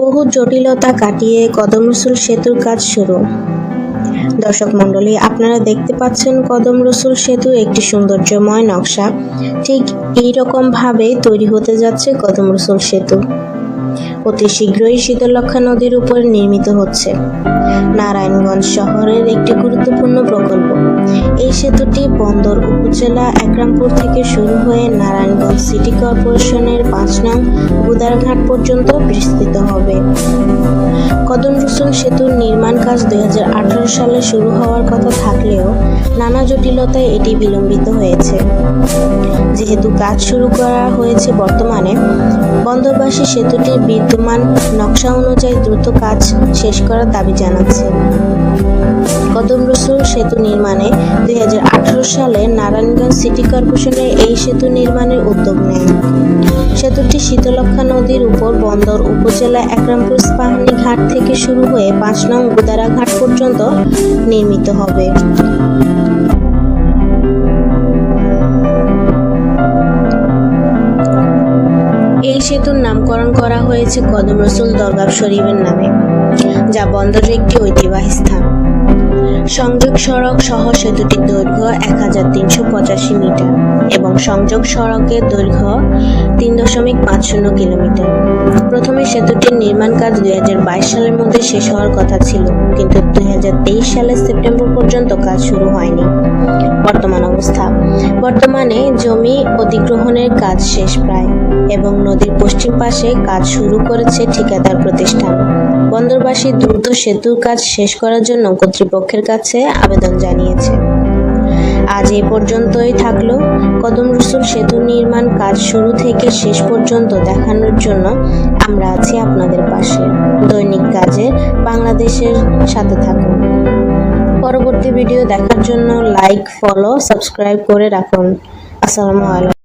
বহু জটিলতা কাটিয়ে কদম রসুল সেতুর কাজ শুরু। দর্শক মণ্ডলী, আপনারা দেখতে পাচ্ছেন কদম রসুল সেতু একটি সৌন্দর্যময় নকশা। ঠিক এই রকম ভাবে তৈরি হতে যাচ্ছে কদম রসুল সেতু। অতি শীঘ্রই শীতলক্ষা নদীর উপর নির্মিত হচ্ছে। নারায়ণগঞ্জ শহরের একটি গুরুত্বপূর্ণ প্রকল্প। এই সেতুটি বন্দর উপজেলা একরামপুর থেকে শুরু হয়ে নারায়ণগঞ্জ সিটি কর্পোরেশনের পাঁচ নং গুদারঘাট পর্যন্ত বিস্তৃত হবে। কদম রসুল সেতুর নির্মাণ কাজ দুই হাজার আঠারো সালে শুরু হওয়ার কথা থাকলেও নানা জটিলতায় এটি বিলম্বিত হয়েছে। যেহেতু কাজ শুরু করা হয়েছে বর্তমানে বন্দরবাসী সেতুটির বিদ্যমান নকশা অনুযায়ী দ্রুত কাজ শেষ করার দাবি জানাচ্ছে। কদম রসুল সেতু নির্মাণে দুই হাজার আঠারো সালে নারায়ণগঞ্জ সিটি কর্পোরেশনের এই সেতু নির্মাণের উদ্যোগ নেয়। সেতুটি শীতলক্ষা নদীর উপর বন্দর উপজেলা একরামপুর স্পাহানি ঘাট থেকে শুরু হয়ে পাঁচ নং গুদারা ঘাট পর্যন্ত নির্মিত হবে। এই সেতুর নামকরণ করা হয়েছে কদম রসুল দরগাব শরীফের নামে, যা বন্দরের একটি ঐতিহ্যবাহী স্থান। সংযোগ সড়ক সহ সেতুটির দৈর্ঘ্য এক হাজার তিনশো পঁচাশি মিটার এবং সংযোগ সড়কের দৈর্ঘ্য তিন দশমিক পাঁচ শূন্য কিলোমিটার। প্রথমে সেতুটির নির্মাণ কাজ দুই হাজার বাইশ সালের মধ্যে শেষ হওয়ার কথা ছিল। সালের সেপ্টেম্বর পর্যন্ত কাজ শুরু হয়নি। বর্তমান অবস্থা। বর্তমানে জমি অধিগ্রহণের কাজ শেষ প্রায় এবং নদীর পশ্চিম পাশে কাজ শুরু করেছে ঠিকাদার প্রতিষ্ঠান। বন্দরবাসী দ্রুত সেতুর কাজ শেষ করার জন্য কর্তৃপক্ষের কাছে আবেদন জানিয়েছে। আজ এ পর্যন্তই থাকল। কদম রসুল সেতু নির্মাণ কাজ শুরু থেকে শেষ পর্যন্ত দেখানোর জন্য আমরা আছি আপনাদের পাশে। দৈনিক কাজে বাংলাদেশের সাথে থাকুন। পরবর্তী ভিডিও দেখার জন্য লাইক ফলো সাবস্ক্রাইব করে রাখুন। আসসালামু আলাইকুম।